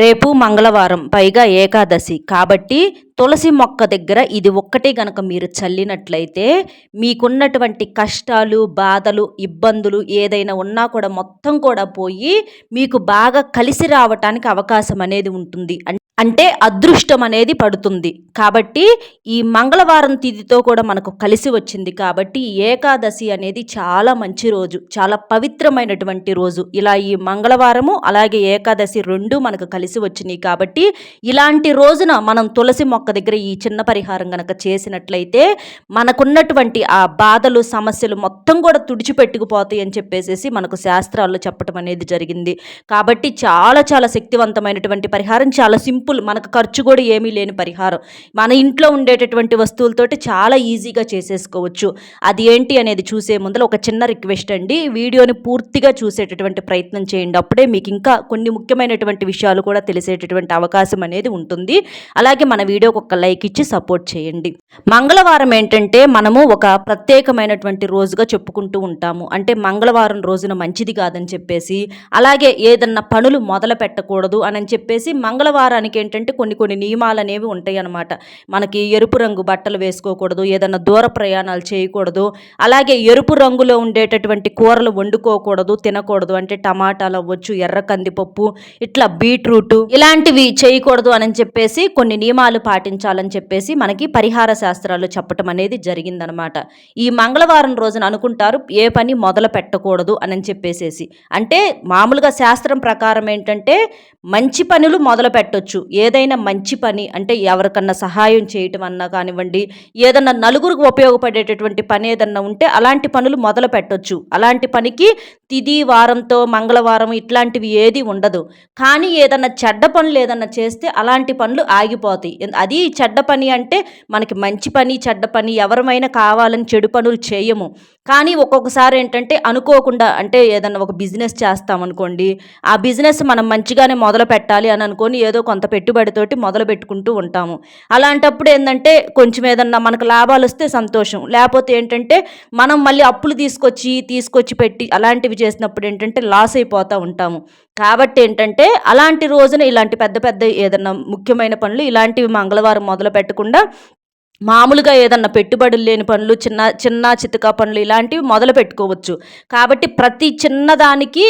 రేపు మంగళవారం పైగా ఏకాదశి. కాబట్టి తులసి మొక్క దగ్గర ఇది ఒక్కటే గనక మీరు చల్లినట్లయితే మీకున్నటువంటి కష్టాలు బాధలు ఇబ్బందులు ఏదైనా ఉన్నా కూడా మొత్తం కూడా పోయి మీకు బాగా కలిసి రావటానికి అవకాశం అనేది ఉంటుంది. అంటే అదృష్టం అనేది పడుతుంది. కాబట్టి ఈ మంగళవారం తిథితో కూడా మనకు కలిసి వచ్చింది. కాబట్టి ఏకాదశి అనేది చాలా మంచి రోజు. చాలా పవిత్రమైనటువంటి రోజు. ఇలా ఈ మంగళవారము అలాగే ఏకాదశి రెండు మనకు కలిసి వచ్చినాయి. కాబట్టి ఇలాంటి రోజున మనం తులసి మొక్క దగ్గర ఈ చిన్న పరిహారం కనుక చేసినట్లయితే మనకున్నటువంటి ఆ బాధలు సమస్యలు మొత్తం కూడా తుడిచిపెట్టుకుపోతాయి అని చెప్పేసి మనకు శాస్త్రాల్లో చెప్పడం అనేది జరిగింది. కాబట్టి చాలా చాలా శక్తివంతమైనటువంటి పరిహారం. చాలా సింపుల్ మనకు ఖర్చు కూడా ఏమీ లేని పరిహారం. మన ఇంట్లో ఉండేటటువంటి వస్తువులతోటి చాలా ఈజీగా చేసేసుకోవచ్చు. అది ఏంటి అనేది చూసే ముందర ఒక చిన్న రిక్వెస్ట్ అండి. వీడియోని పూర్తిగా చూసేటటువంటి ప్రయత్నం చేయండి. అప్పుడే మీకు ఇంకా కొన్ని ముఖ్యమైనటువంటి విషయాలు కూడా తెలిసేటటువంటి అవకాశం అనేది ఉంటుంది. అలాగే మన వీడియోకి ఒక లైక్ ఇచ్చి సపోర్ట్ చేయండి. మంగళవారం ఏంటంటే మనము ఒక ప్రత్యేకమైనటువంటి రోజుగా చెప్పుకుంటూ ఉంటాము. అంటే మంగళవారం రోజున మంచిది కాదని చెప్పేసి అలాగే ఏదన్నా పనులు మొదలు పెట్టకూడదు అని చెప్పేసి మంగళవారానికి ఏంటంటే కొన్ని కొన్ని నియమాలు అనేవి ఉంటాయి అన్నమాట మనకి ఎరుపు రంగు బట్టలు వేసుకోకూడదు ఏదైనా దూర ప్రయాణాలు చేయకూడదు అలాగే ఎరుపు రంగులో ఉండేటటువంటి కూరలు వండుకోకూడదు తినకూడదు. అంటే టమాటాలు అవ్వచ్చు ఎర్ర కందిపప్పు ఇట్లా బీట్రూట్ ఇలాంటివి చేయకూడదు అని చెప్పేసి కొన్ని నియమాలు పాటించాలని చెప్పేసి మనకి పరిహార శాస్త్రాలు చెప్పటం అనేది జరిగిందనమాట ఈ మంగళవారం రోజున అనుకుంటారు ఏ పని మొదలు పెట్టకూడదు అని చెప్పేసేసి. అంటే మామూలుగా శాస్త్రం ప్రకారం ఏంటంటే మంచి పనులు మొదలు పెట్టొచ్చు. ఏదైనా మంచి పని అంటే ఎవరికన్నా సహాయం చేయటం అన్నా కానివ్వండి ఏదన్నా నలుగురికి ఉపయోగపడేటటువంటి పని ఏదన్నా ఉంటే అలాంటి పనులు మొదలు పెట్టొచ్చు. అలాంటి పనికి తిది వారంతో మంగళవారం ఇట్లాంటివి ఏది ఉండదు. కానీ ఏదన్నా చెడ్డ పనులు ఏదన్నా చేస్తే అలాంటి పనులు ఆగిపోతాయి. అది చెడ్డ పని అంటే మనకి మంచి పని చెడ్డ పని ఎవరమైనా కావాలని చెడు పనులు చేయము. కానీ ఒక్కొక్కసారి ఏంటంటే అనుకోకుండా అంటే ఏదన్నా ఒక బిజినెస్ చేస్తామనుకోండి ఆ బిజినెస్ మనం మంచిగానే మొదలు పెట్టాలి అని అనుకొని ఏదో కొంత పెట్టుబడితోటి మొదలు పెట్టుకుంటూ ఉంటాము. అలాంటప్పుడు ఏంటంటే కొంచెం ఏదన్నా మనకు లాభాలు వస్తే సంతోషం. లేకపోతే ఏంటంటే మనం మళ్ళీ అప్పులు తీసుకొచ్చి తీసుకొచ్చి పెట్టి అలాంటివి చేసినప్పుడు ఏంటంటే లాస్ అయిపోతూ ఉంటాము. కాబట్టి ఏంటంటే అలాంటి రోజున ఇలాంటి పెద్ద పెద్ద ఏదన్నా ముఖ్యమైన పనులు ఇలాంటివి మంగళవారం మొదలు పెట్టకుండా మామూలుగా ఏదన్నా పెట్టుబడులు లేని పనులు చిన్న చిన్న చితక పనులు ఇలాంటివి మొదలు పెట్టుకోవచ్చు. కాబట్టి ప్రతి చిన్నదానికి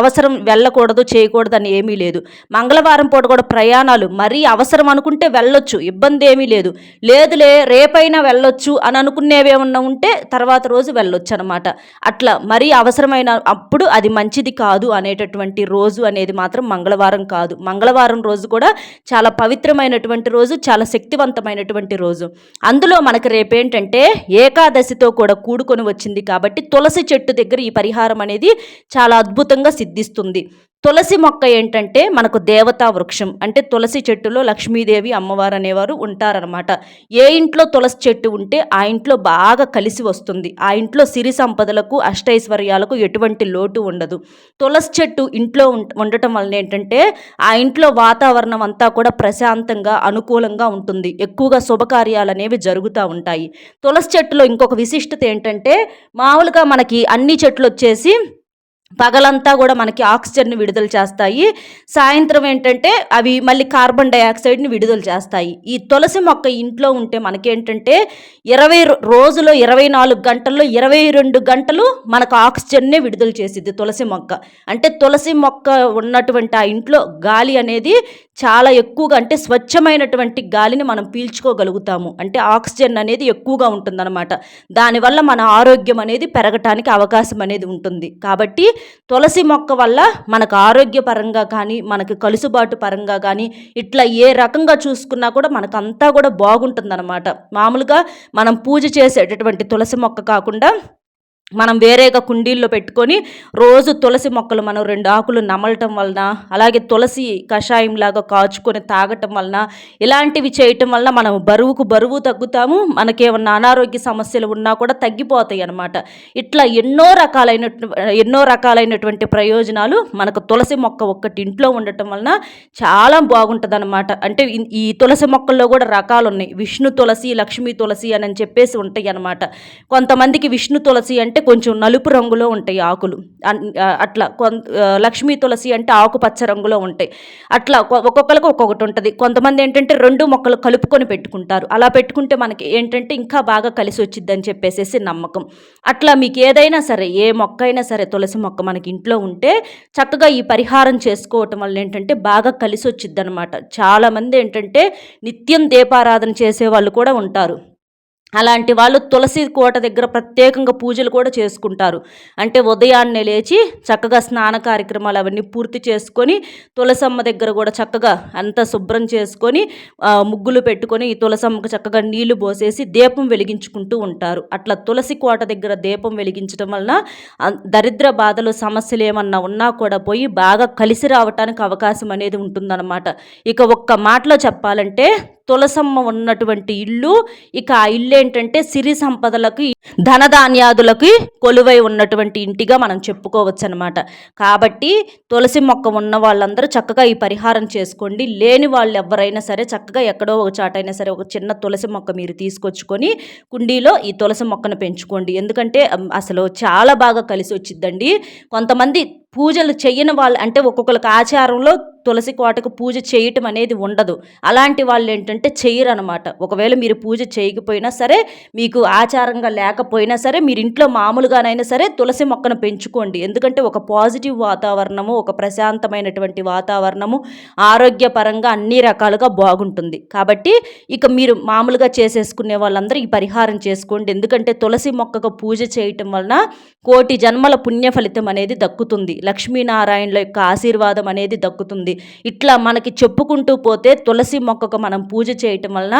అవసరం వెళ్ళకూడదు చేయకూడదు అని ఏమీ లేదు. మంగళవారం పూట కూడా ప్రయాణాలు మరీ అవసరం అనుకుంటే వెళ్ళొచ్చు ఇబ్బంది ఏమీ లేదు. లేదులే రేపైనా వెళ్ళొచ్చు అని అనుకునేవి ఏమన్నా ఉంటే తర్వాత రోజు వెళ్ళొచ్చు అనమాట అట్లా మరీ అవసరమైన అప్పుడు అది మంచిది కాదు అనేటటువంటి రోజు అనేది మాత్రం మంగళవారం కాదు. మంగళవారం రోజు కూడా చాలా పవిత్రమైనటువంటి రోజు చాలా శక్తివంతమైనటువంటి రోజు. అందులో మనకు రేపేంటంటే ఏకాదశితో కూడా కూడుకొని వచ్చింది కాబట్టి తులసి చెట్టు దగ్గర ఈ పరిహారం అనేది చాలా అద్భుతంగా సిద్ధిస్తుంది. తులసి మొక్క ఏంటంటే మనకు దేవతా వృక్షం. అంటే తులసి చెట్టులో లక్ష్మీదేవి అమ్మవారు అనేవారు ఉంటారనమాట ఏ ఇంట్లో తులసి చెట్టు ఉంటే ఆ ఇంట్లో బాగా కలిసి వస్తుంది. ఆ ఇంట్లో సిరి సంపదలకు అష్టైశ్వర్యాలకు ఎటువంటి లోటు ఉండదు. తులసి చెట్టు ఇంట్లో ఉండటం వలన ఏంటంటే ఆ ఇంట్లో వాతావరణం అంతా కూడా ప్రశాంతంగా అనుకూలంగా ఉంటుంది. ఎక్కువగా శుభకార్యాలు అనేవి జరుగుతూ ఉంటాయి. తులసి చెట్టులో ఇంకొక విశిష్టత ఏంటంటే మామూలుగా మనకి అన్ని చెట్లు వచ్చేసి పగలంతా కూడా మనకి ఆక్సిజన్ని విడుదల చేస్తాయి. సాయంత్రం ఏంటంటే అవి మళ్ళీ కార్బన్ డైఆక్సైడ్ని విడుదల చేస్తాయి. ఈ తులసి మొక్క ఇంట్లో ఉంటే మనకేంటంటే ఇరవై రోజులో ఇరవై నాలుగు గంటల్లో ఇరవై రెండు గంటలు మనకు ఆక్సిజన్నే విడుదల చేసిద్ది తులసి మొక్క. అంటే తులసి మొక్క ఉన్నటువంటి ఆ ఇంట్లో గాలి అనేది చాలా ఎక్కువగా అంటే స్వచ్ఛమైనటువంటి గాలిని మనం పీల్చుకోగలుగుతాము. అంటే ఆక్సిజన్ అనేది ఎక్కువగా ఉంటుందన్నమాట. దానివల్ల మన ఆరోగ్యం అనేది పెరగటానికి అవకాశం అనేది ఉంటుంది. కాబట్టి తులసి మొక్క వల్ల మనకు ఆరోగ్యపరంగా కానీ మనకి కలుసుబాటు పరంగా కానీ ఇట్లా ఏ రకంగా చూసుకున్నా కూడా మనకు అంతా కూడా బాగుంటుందన్నమాట. మామూలుగా మనం పూజ చేసేటటువంటి తులసి మొక్క కాకుండా మనం వేరేగా కుండీల్లో పెట్టుకొని రోజు తులసి మొక్కలు మనం రెండు ఆకులు నమలటం వలన అలాగే తులసి కషాయం లాగా కాచుకొని తాగటం వలన ఇలాంటివి చేయటం వలన మనం బరువుకు బరువు తగ్గుతాము మనకేమన్నా అనారోగ్య సమస్యలు ఉన్నా కూడా తగ్గిపోతాయి అన్నమాట. ఇట్లా ఎన్నో రకాలైన ఎన్నో రకాలైనటువంటి ప్రయోజనాలు మనకు తులసి మొక్క ఒక్కటి ఇంట్లో ఉండటం వలన చాలా బాగుంటుంది అనమాట అంటే ఈ తులసి మొక్కల్లో కూడా రకాలు ఉన్నాయి విష్ణు తులసి లక్ష్మీ తులసి అని చెప్పేసి ఉంటాయి అనమాట కొంతమందికి విష్ణు తులసి అంటే అంటే కొంచెం నలుపు రంగులో ఉంటాయి ఆకులు. అట్లా కొంత లక్ష్మీ తులసి అంటే ఆకుపచ్చ రంగులో ఉంటాయి. అట్లా ఒక్కొక్కరికి ఒక్కొక్కటి ఉంటుంది. కొంతమంది ఏంటంటే రెండు మొక్కలు కలుపుకొని పెట్టుకుంటారు. అలా పెట్టుకుంటే మనకి ఏంటంటే ఇంకా బాగా కలిసి వచ్చిద్దని చెప్పేసేసి నమ్మకం. అట్లా మీకు ఏదైనా సరే ఏ మొక్క అయినా సరే తులసి మొక్క మనకి ఇంట్లో ఉంటే చక్కగా ఈ పరిహారం చేసుకోవటం వల్ల ఏంటంటే బాగా కలిసి వచ్చిద్ది అనమాట చాలామంది ఏంటంటే నిత్యం దీపారాధన చేసే వాళ్ళు కూడా ఉంటారు. అలాంటి వాళ్ళు తులసి కోట దగ్గర ప్రత్యేకంగా పూజలు కూడా చేసుకుంటారు. అంటే ఉదయాన్నే లేచి చక్కగా స్నాన కార్యక్రమాలు అవన్నీ పూర్తి చేసుకొని తులసమ్మ దగ్గర కూడా చక్కగా అంతా శుభ్రం చేసుకొని ముగ్గులు పెట్టుకొని ఈ తులసమ్మకు చక్కగా నీళ్ళు పోసేసి దీపం వెలిగించుకుంటూ ఉంటారు. అట్లా తులసి కోట దగ్గర దీపం వెలిగించడం వలన దరిద్ర బాధలు సమస్యలు ఏమన్నా ఉన్నా కూడా పోయి బాగా కలిసి రావటానికి అవకాశం అనేది ఉంటుందన్నమాట. ఇక ఒక్క మాటలో చెప్పాలంటే తులసమ్మ ఉన్నటువంటి ఇల్లు ఇక ఆ ఇల్లు ఏంటంటే సిరి సంపదలకు ధనధాన్యాదులకి కొలువై ఉన్నటువంటి ఇంటిగా మనం చెప్పుకోవచ్చు అనమాట కాబట్టి తులసి మొక్క ఉన్న వాళ్ళందరూ చక్కగా ఈ పరిహారం చేసుకోండి. లేని వాళ్ళు ఎవరైనా సరే చక్కగా ఎక్కడో ఒక చాటైనా సరే ఒక చిన్న తులసి మొక్క మీరు తీసుకొచ్చుకొని కుండీలో ఈ తులసి మొక్కను పెంచుకోండి. ఎందుకంటే అసలు చాలా బాగా కలిసి వచ్చిద్దండి కొంతమంది పూజలు చెయ్యని వాళ్ళు అంటే ఒక్కొక్కరికి ఆచారంలో తులసి కోటకు పూజ చేయటం అనేది ఉండదు. అలాంటి వాళ్ళు ఏంటంటే చేయరు అనమాట ఒకవేళ మీరు పూజ చేయకపోయినా సరే మీకు ఆచారంగా లేకపోయినా సరే మీరు ఇంట్లో మామూలుగానైనా సరే తులసి మొక్కను పెంచుకోండి. ఎందుకంటే ఒక పాజిటివ్ వాతావరణము ఒక ప్రశాంతమైనటువంటి వాతావరణము ఆరోగ్యపరంగా అన్ని రకాలుగా బాగుంటుంది. కాబట్టి ఇక మీరు మామూలుగా చేసేసుకునే వాళ్ళందరూ ఈ పరిహారం చేసుకోండి. ఎందుకంటే తులసి మొక్కకు పూజ చేయటం వలన కోటి జన్మల పుణ్య ఫలితం అనేది దక్కుతుంది. లక్ష్మీనారాయణుల యొక్క ఆశీర్వాదం అనేది దక్కుతుంది. ఇట్లా మనకి చెప్పుకుంటూ పోతే తులసి మొక్కకు మనం పూజ చేయటం వలన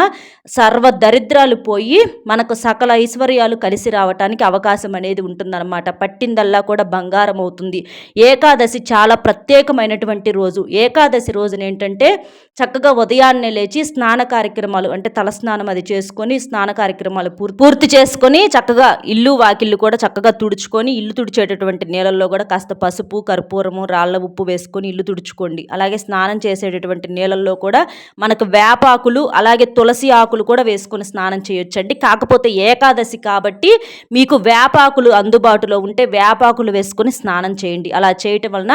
సర్వ దరిద్రాలు పోయి మనకు సకల ఐశ్వర్యాలు కలిసి రావటానికి అవకాశం అనేది ఉంటుందన్నమాట. పట్టిందల్లా కూడా బంగారం అవుతుంది. ఏకాదశి చాలా ప్రత్యేకమైనటువంటి రోజు. ఏకాదశి రోజున ఏంటంటే చక్కగా ఉదయాన్నే లేచి స్నాన కార్యక్రమాలు అంటే తలస్నానం అది చేసుకొని స్నాన కార్యక్రమాలు పూర్తి పూర్తి చేసుకొని చక్కగా ఇల్లు వాకిల్లు కూడా చక్కగా తుడుచుకొని ఇల్లు తుడిచేటటువంటి నీళ్ళల్లో కూడా కాస్త పసుపు కర్పూరము రాళ్ళ ఉప్పు వేసుకొని ఇల్లు తుడుచుకోండి. అలాగే స్నానం చేసేటటువంటి నీళ్ళల్లో కూడా మనకు వేపాకులు అలాగే తులసి ఆకులు కూడా వేసుకొని స్నానం చేయొచ్చండి. కాకపోతే ఏకాదశి కాబట్టి మీకు వేపాకులు అందుబాటులో ఉంటే వేపాకులు వేసుకొని స్నానం చేయండి. అలా చేయటం వలన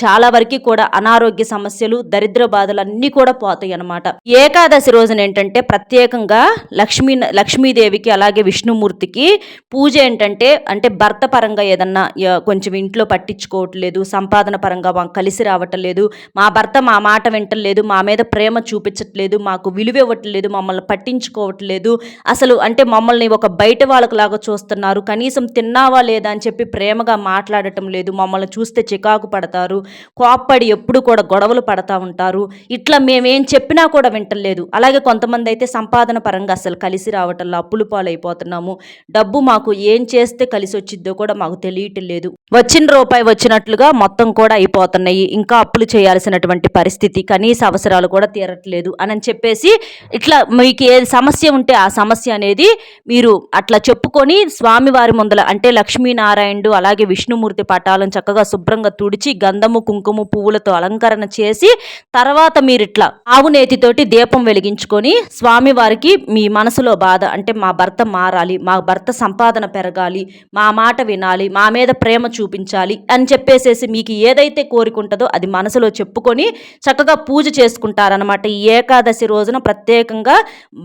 చాలా వరకు కూడా అనారోగ్య సమస్యలు దరిద్ర బాధలు అన్నీ కూడా పోతాయి అన్నమాట. ఏకాదశి రోజున ఏంటంటే ప్రత్యేకంగా లక్ష్మీ లక్ష్మీదేవికి అలాగే విష్ణుమూర్తికి పూజ ఏంటంటే అంటే భర్త పరంగా ఏదన్నా కొంచెం ఇంట్లో పట్టించుకోవడం లేదు సంపాదన పరంగా మాకు కలిసి రావట్లేదు మా భర్త మా మాట వింటలేదు మా మీద ప్రేమ చూపించట్లేదు మాకు విలువ ఇవ్వట్లేదు మమ్మల్ని పట్టించుకోవట్లేదు. అసలు అంటే మమ్మల్ని ఒక బయట వాళ్ళకులాగా చూస్తున్నారు. కనీసం తిన్నావా లేదా అని చెప్పి ప్రేమగా మాట్లాడటం లేదు. మమ్మల్ని చూస్తే చికాకు పడతారు. కోప్పడి ఎప్పుడు కూడా గొడవలు పడతా ఉంటారు. ఇట్లా మేమేం చెప్పినా కూడా వింటలేదు. అలాగే కొంతమంది అయితే సంపాదన పరంగా అసలు కలిసి రావటంలో అప్పులు పాలైపోతున్నాము. డబ్బు మాకు ఏం చేస్తే కలిసి వచ్చిద్దో కూడా మాకు తెలియటం లేదు. వచ్చిన రూపాయి వచ్చిన వచ్చినట్లుగా మొత్తం కూడా అయిపోతున్నాయి. ఇంకా అప్పులు చేయాల్సినటువంటి పరిస్థితి కనీస అవసరాలు కూడా తీరట్లేదు అని చెప్పేసి ఇట్లా మీకు ఏ సమస్య ఉంటే ఆ సమస్య అనేది మీరు అట్లా చెప్పుకొని స్వామివారి ముందల అంటే లక్ష్మీనారాయణుడు అలాగే విష్ణుమూర్తి పటాలను చక్కగా శుభ్రంగా తుడిచి గంధము కుంకుమ పువ్వులతో అలంకరణ చేసి తర్వాత మీరు ఇట్లా ఆవు నేతితోటి దీపం వెలిగించుకొని స్వామివారికి మీ మనసులో బాధ అంటే మా భర్త మారాలి మా భర్త సంపాదన పెరగాలి మా మాట వినాలి మా మీద ప్రేమ చూపించాలి అని చెప్పేసేసి మీకు ఏదైతే కోరికుంటుందో అది మనసులో చెప్పుకొని చక్కగా పూజ చేసుకుంటారనమాట ఈ ఏకాదశి రోజున ప్రత్యేకంగా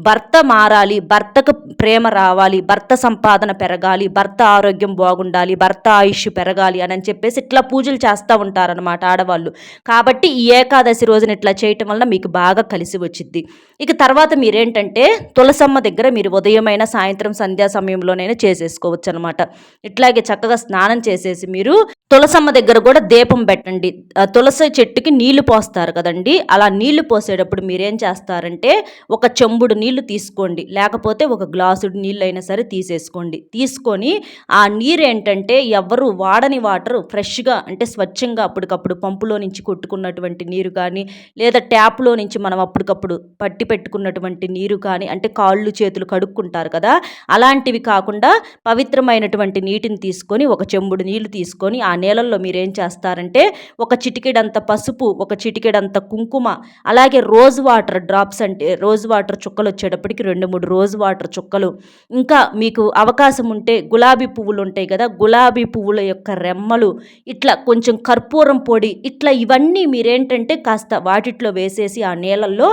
భర్త మారాలి భర్తకు ప్రేమ రావాలి భర్త సంపాదన పెరగాలి భర్త ఆరోగ్యం బాగుండాలి భర్త ఆయుష్ పెరగాలి అని అని చెప్పేసి ఇట్లా పూజలు చేస్తూ ఉంటారనమాట ఆడవాళ్ళు. కాబట్టి ఈ ఏకాదశి రోజున ఇట్లా చేయటం వల్ల మీకు బాగా కలిసి వచ్చింది ఇక తర్వాత మీరేంటంటే తులసమ్మ దగ్గర మీరు ఉదయమైన సాయంత్రం సంధ్యా సమయంలోనైనా చేసేసుకోవచ్చు అనమాట ఇట్లాగే చక్కగా స్నానం చేసేసి మీరు తులసమ్మ దగ్గర కూడా దీపం పెట్టండి. తులసి చెట్టుకి నీళ్ళు పోస్తారు కదండి. అలా నీళ్ళు పోసేటప్పుడు మీరేం చేస్తారంటే ఒక చెంబుడు నీళ్ళు తీసుకోండి. లేకపోతే ఒక గ్లాసుడు నీళ్ళు అయినా సరే తీసేసుకోండి. తీసుకొని ఆ నీరు ఏంటంటే ఎవరు వాడని వాటర్ ఫ్రెష్గా అంటే స్వచ్ఛంగా అప్పటికప్పుడు పంపులో నుంచి కొట్టుకున్నటువంటి నీరు కానీ లేదా ట్యాప్లో నుంచి మనం అప్పటికప్పుడు పట్టి పెట్టుకున్నటువంటి నీరు కానీ అంటే కాళ్ళు చేతులు కడుక్కుంటారు కదా. అలాంటివి కాకుండా పవిత్రమైనటువంటి నీటిని తీసుకొని ఒక చెంబుడు నీళ్ళు తీసుకొని ఆ నీళ్ళల్లో మీరేం చేస్తారంటే ఒక చిటికెడంత పసుపు ఒక చిటికెడంత కుంకుమ అలాగే రోజ్ వాటర్ డ్రాప్స్ అంటే రోజ్ వాటర్ చుక్కలు వచ్చేటప్పటికి రెండు మూడు రోజ్ వాటర్ చుక్కలు. ఇంకా మీకు అవకాశం ఉంటే గులాబీ పువ్వులు ఉంటాయి కదా గులాబీ పువ్వుల యొక్క రెమ్మలు ఇట్లా కొంచెం కర్పూరం పొడి ఇట్లా ఇవన్నీ మీరేంటంటే కాస్త వాటిట్లో వేసేసి ఆ నీళ్ళల్లో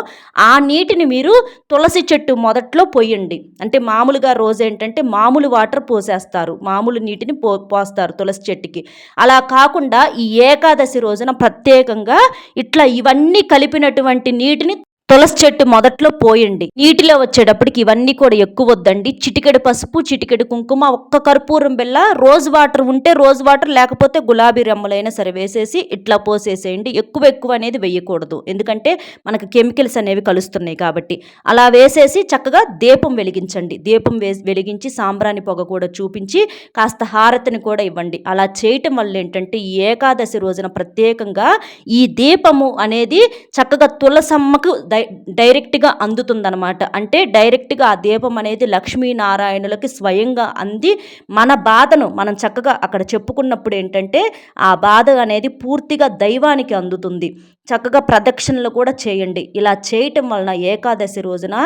ఆ నీటిని మీరు తులసి చెట్టు మొదట్లో పోయండి. అంటే మామూలుగా రోజు ఏంటంటే మామూలు వాటర్ పోసేస్తారు మామూలు నీటిని పో పోస్తారు తులసి చెట్టుకి. అలా కాకుండా ఈ ఏకాదశి రోజున ప్రత్యేకంగా ఇట్లా ఇవన్నీ కలిపినటువంటి నీటిని తులసి చెట్టు మొదట్లో పోయండి. నీటిలో వచ్చేటప్పటికి ఇవన్నీ కూడా ఎక్కువ వద్దండి. చిటికెడు పసుపు చిటికెడు కుంకుమ ఒక్క కర్పూరం బిళ్ళ రోజ్ వాటర్ ఉంటే రోజ్ వాటర్ లేకపోతే గులాబీ రెమ్మలైనా సరే వేసేసి ఇట్లా పోసేసేయండి. ఎక్కువ ఎక్కువ అనేది వేయకూడదు. ఎందుకంటే మనకు కెమికల్స్ అనేవి కలుస్తున్నాయి కాబట్టి. అలా వేసేసి చక్కగా దీపం వెలిగించండి. దీపం వే వెలిగించి సాంబ్రాణి పొగ కూడా చూపించి కాస్త హారతిని కూడా ఇవ్వండి. అలా చేయటం వల్ల ఏంటంటే ఈ ఏకాదశి రోజున ప్రత్యేకంగా ఈ దీపము అనేది చక్కగా తులసమ్మకు దై డైరెక్ట్గా అందుతుందనమాట అంటే డైరెక్ట్గా ఆ దీపం అనేది లక్ష్మీనారాయణులకి స్వయంగా అంది. మన బాధను మనం చక్కగా అక్కడ చెప్పుకున్నప్పుడు ఏంటంటే ఆ బాధ అనేది పూర్తిగా దైవానికి అందుతుంది. చక్కగా ప్రదక్షిణలు కూడా చేయండి. ఇలా చేయటం వలన ఏకాదశి రోజున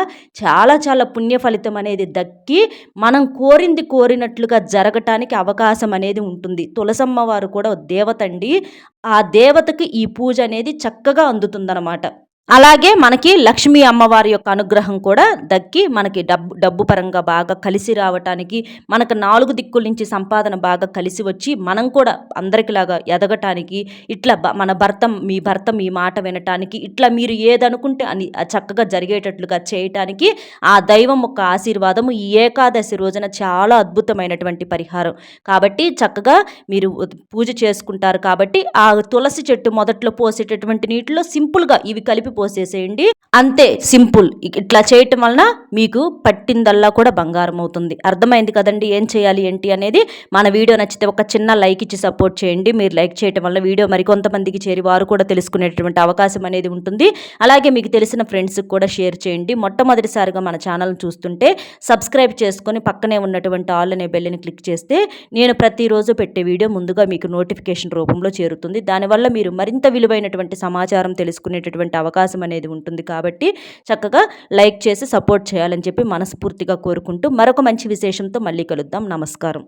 చాలా చాలా పుణ్య ఫలితం అనేది దక్కి మనం కోరింది కోరినట్లుగా జరగటానికి అవకాశం అనేది ఉంటుంది. తులసమ్మ వారు కూడా దేవత అండి ఆ దేవతకి ఈ పూజ అనేది చక్కగా అందుతుందన్నమాట. అలాగే మనకి లక్ష్మీ అమ్మవారి యొక్క అనుగ్రహం కూడా దక్కి మనకి డబ్బు డబ్బు పరంగా బాగా కలిసి రావటానికి మనకు నాలుగు దిక్కుల నుంచి సంపాదన బాగా కలిసి వచ్చి మనం కూడా అందరికిలాగా ఎదగటానికి ఇట్లా మన భర్త మీ భర్త మీ మాట వినటానికి ఇట్లా మీరు ఏదనుకుంటే అని చక్కగా జరిగేటట్లుగా చేయటానికి ఆ దైవం యొక్క ఆశీర్వాదము ఈ ఏకాదశి రోజున చాలా అద్భుతమైనటువంటి పరిహారం. కాబట్టి చక్కగా మీరు పూజ చేసుకుంటారు కాబట్టి ఆ తులసి చెట్టు మొదట్లో పోసేటటువంటి నీటిలో సింపుల్గా ఇవి కలిపి పోసేసేయండి అంతే సింపుల్. ఇట్లా చేయటం వలన మీకు పట్టిందల్లా కూడా బంగారం అవుతుంది. అర్థమైంది కదండి ఏం చేయాలి ఏంటి అనేది. మన వీడియో నచ్చితే ఒక చిన్న లైక్ ఇచ్చి సపోర్ట్ చేయండి. మీరు లైక్ చేయటం వల్ల వీడియో మరికొంతమందికి చేరి వారు కూడా తెలుసుకునేటువంటి అవకాశం అనేది ఉంటుంది. అలాగే మీకు తెలిసిన ఫ్రెండ్స్కి కూడా షేర్ చేయండి. మొట్టమొదటిసారిగా మన ఛానల్ చూస్తుంటే సబ్స్క్రైబ్ చేసుకొని పక్కనే ఉన్నటువంటి ఆల్ అనే బెల్లిని క్లిక్ చేస్తే నేను ప్రతిరోజు పెట్టే వీడియో ముందుగా మీకు నోటిఫికేషన్ రూపంలో చేరుతుంది. దానివల్ల మీరు మరింత విలువైనటువంటి సమాచారం తెలుసుకునేటటువంటి అవకాశం అవకాశం అనేది ఉంటుంది కాబట్టి చక్కగా లైక్ చేసి సపోర్ట్ చేయాలని చెప్పి మనస్ఫూర్తిగా కోరుకుంటూ మరొక మంచి విశేషంతో మళ్ళీ కలుద్దాం. నమస్కారం.